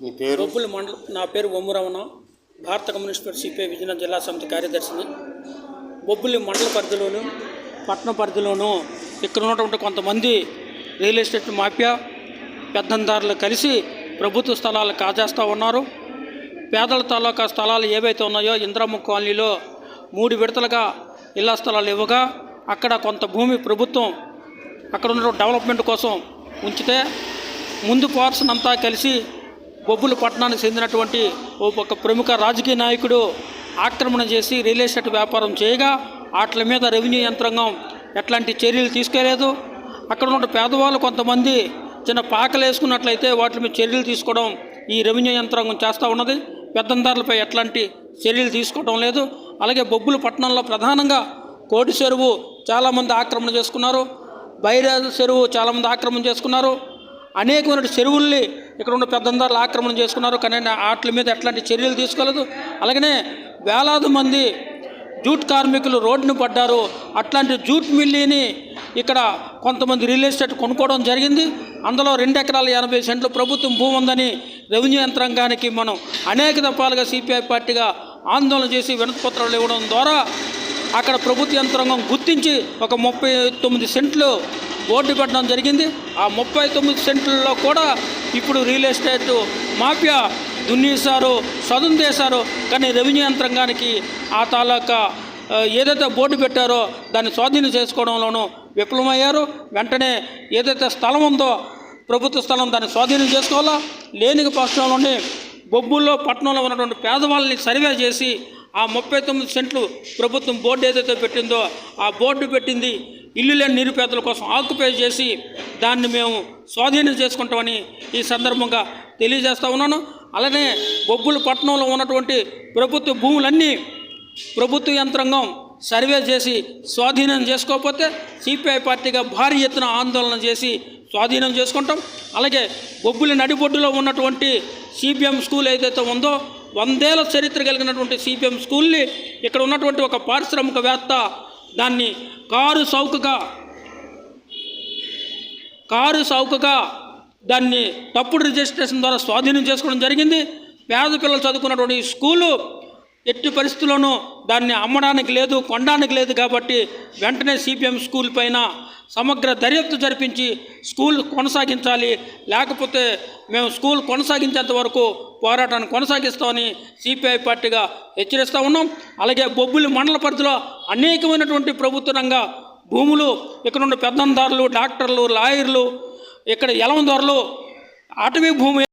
మీ పేరు? బొబ్బుల మండలం. నా పేరు బొమ్మరమణ భారత కమ్యూనిస్ట్ పార్టీ సిపిఐ విజయనగరం జిల్లా సమితి కార్యదర్శిని. బొబ్బులి మండల పరిధిలోను పట్టణ పరిధిలోను ఇక్కడ ఉన్నటువంటి కొంతమంది రియల్ ఎస్టేట్ మాఫియా పెద్దందారులు కలిసి ప్రభుత్వ స్థలాలు కాజేస్తూ ఉన్నారు. పేదల తాలూకా స్థలాలు ఏవైతే ఉన్నాయో ఇంద్రమ్మ కాలనీలో మూడు విడతలుగా ఇళ్ళ స్థలాలు ఇవ్వగా అక్కడ కొంత భూమి ప్రభుత్వం అక్కడ ఉన్న డెవలప్మెంట్ కోసం ఉంచితే ముందు పోర్షన్ అంతా కలిసి బొబ్బుల పట్టణానికి చెందినటువంటి ఒక ప్రముఖ రాజకీయ నాయకుడు ఆక్రమణ చేసి రియల్ ఎస్టేట్ వ్యాపారం చేయగా వాటి మీద రెవెన్యూ యంత్రాంగం ఎట్లాంటి చర్యలు తీసుకోలేదు అక్కడ ఉన్న పేదవాళ్ళు కొంతమంది చిన్న పాకలు వేసుకున్నట్లయితే వాటి మీద చర్యలు తీసుకోవడం ఈ రెవెన్యూ యంత్రాంగం చేస్తూ ఉన్నది. పెద్దందారులపై ఎట్లాంటి చర్యలు తీసుకోవడం లేదు. అలాగే బొబ్బుల పట్టణంలో ప్రధానంగా కోటి చెరువు చాలామంది ఆక్రమణ చేసుకున్నారు. బైరాజు చెరువు చాలామంది ఆక్రమణ చేసుకున్నారు. అనేకమైన చెరువుల్ని ఇక్కడ ఉన్న పెద్దందరూ ఆక్రమణ చేసుకున్నారు. కానీ వాటి మీద ఎట్లాంటి చర్యలు తీసుకోలేదు. అలాగనే వేలాది మంది జూట్ కార్మికులు రోడ్డును పడ్డారు. అట్లాంటి జూట్ మిల్లీని ఇక్కడ కొంతమంది రియల్ ఎస్టేట్ కొనుక్కోవడం జరిగింది. అందులో రెండు ఎకరాల ఎనభై సెంట్లు ప్రభుత్వం భూమి ఉందని రెవెన్యూ యంత్రాంగానికి మనం అనేక దఫాలుగా సిపిఐ పార్టీగా ఆందోళన చేసి వినతిపత్రాలు ఇవ్వడం ద్వారా అక్కడ ప్రభుత్వ యంత్రాంగం గుర్తించి ఒక ముప్పై తొమ్మిది సెంట్లు బోర్డు పెట్టడం జరిగింది. ఆ ముప్పై తొమ్మిది సెంట్లలో కూడా ఇప్పుడు రియల్ ఎస్టేట్ మాఫియా దున్నేశారు సదును చేశారు కానీ రెవెన్యూ యంత్రాంగానికి ఆ తాలూకా ఏదైతే బోర్డు పెట్టారో దాన్ని స్వాధీనం చేసుకోవడంలోనూ విఫలమయ్యారు. వెంటనే ఏదైతే స్థలం ఉందో ప్రభుత్వ స్థలం దాన్ని స్వాధీనం చేసుకోవాలా? లేని పక్షంలోనే బొబ్బుల్లో పట్టణంలో ఉన్నటువంటి పేదవాళ్ళని సర్వే చేసి ఆ ముప్పై తొమ్మిది సెంట్లు ప్రభుత్వం బోర్డు ఏదైతే పెట్టిందో ఆ బోర్డు పెట్టింది. ఇల్లు లేని నిరుపేదల కోసం ఆక్యుపై చేసి దాన్ని మేము స్వాధీనం చేసుకుంటామని ఈ సందర్భంగా తెలియజేస్తూ ఉన్నాను. అలానే బొబ్బుల పట్టణంలో ఉన్నటువంటి ప్రభుత్వ భూములన్నీ ప్రభుత్వ యంత్రాంగం సర్వే చేసి స్వాధీనం చేసుకోకపోతే సిపిఐ పార్టీగా భారీ ఎత్తున ఆందోళన చేసి స్వాధీనం చేసుకుంటాం. అలాగే బొబ్బుల నడిబొడ్డులో ఉన్నటువంటి సిపిఎం స్కూల్ ఏదైతే ఉందో వందేళ్ళ చరిత్ర కలిగినటువంటి సిపిఎం స్కూల్ని ఇక్కడ ఉన్నటువంటి ఒక పారిశ్రామికవేత్త దాన్ని కారు చౌకగా కారు చౌకగా దాన్ని తప్పుడు రిజిస్ట్రేషన్ ద్వారా స్వాధీనం చేసుకోవడం జరిగింది. పేద పిల్లలు చదువుకున్నటువంటి స్కూలు ఎట్టి పరిస్థితుల్లోనూ దాన్ని అమ్మడానికి లేదు కొనడానికి లేదు కాబట్టి వెంటనే సిపిఎం స్కూల్ పైన సమగ్ర దర్యాప్తు జరిపించి స్కూల్ కొనసాగించాలి. లేకపోతే మేము స్కూల్ కొనసాగించేంత వరకు పోరాటాన్ని కొనసాగిస్తామని సిపిఐ పార్టీగా హెచ్చరిస్తూ ఉన్నాం. అలాగే బొబ్బులి మండల పరిధిలో అనేకమైనటువంటి ప్రభుత్వ రంగ భూములు ఇక్కడ ఉన్న పెద్దందారులు డాక్టర్లు లాయర్లు ఇక్కడ ఎలవందారులు అటవీ భూమి